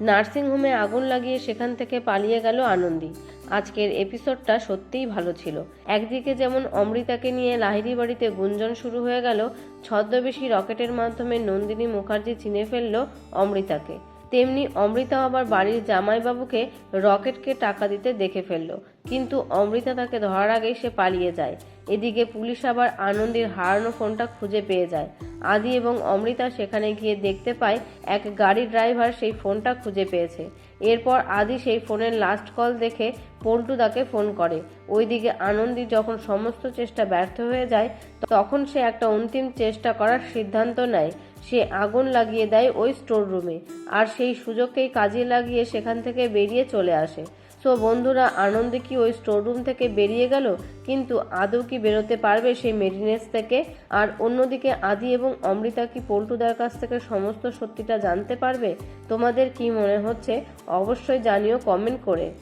নার্সিংহোমে আগুন লাগিয়ে সেখান থেকে পালিয়ে গেল আনন্দী। আজকের এপিসোডটা সত্যিই ভালো ছিল। একদিকে যেমন অমৃতাকে নিয়ে লাহিড়ি বাড়িতে গুঞ্জন শুরু হয়ে গেল, ছদ্মবেশী রকেটের মাধ্যমে নন্দিনী মুখার্জি চিনে ফেলল অমৃতাকে। তেমনি অমৃতা আবার বাড়ির জামাইবাবুকে রকেটকে টাকা দিতে দেখে ফেলল। কিন্তু অমৃতা তাকে ধরার আগেই সে পালিয়ে যায়। এদিকে পুলিশ আবার আনন্দের হারানো ফোনটা খুঁজে পেয়ে যায়। আদি এবং অমৃতা সেখানে গিয়ে দেখতে পায় এক গাড়ি ড্রাইভার সেই ফোনটা খুঁজে পেয়েছে। এরপর আদি সেই ফোনের লাস্ট কল দেখে পল্টুদাকে ফোন করে। ওইদিকে আনন্দী যখন সমস্ত চেষ্টা ব্যর্থ হয়ে যায়, তখন সে একটা অন্তিম চেষ্টা করার সিদ্ধান্ত নেয়। সে আগুন লাগিয়ে দেয় ওই স্টোর রুমে আর সেই সুযোগকেই কাজে লাগিয়ে সেখান থেকে বেরিয়ে চলে আসে। সো বন্ধুরা, আনন্দে কি ওই স্টোররুম থেকে বেরিয়ে গেল? কিন্তু আদৌ কি বেরোতে পারবে সেই মেডিনেস থেকে? আর অন্যদিকে আদি এবং অমৃতা কি পল্টুদার কাছ থেকে সমস্ত সত্যিটা জানতে পারবে? তোমাদের কি মনে হচ্ছে? অবশ্যই জানিও কমেন্ট করে।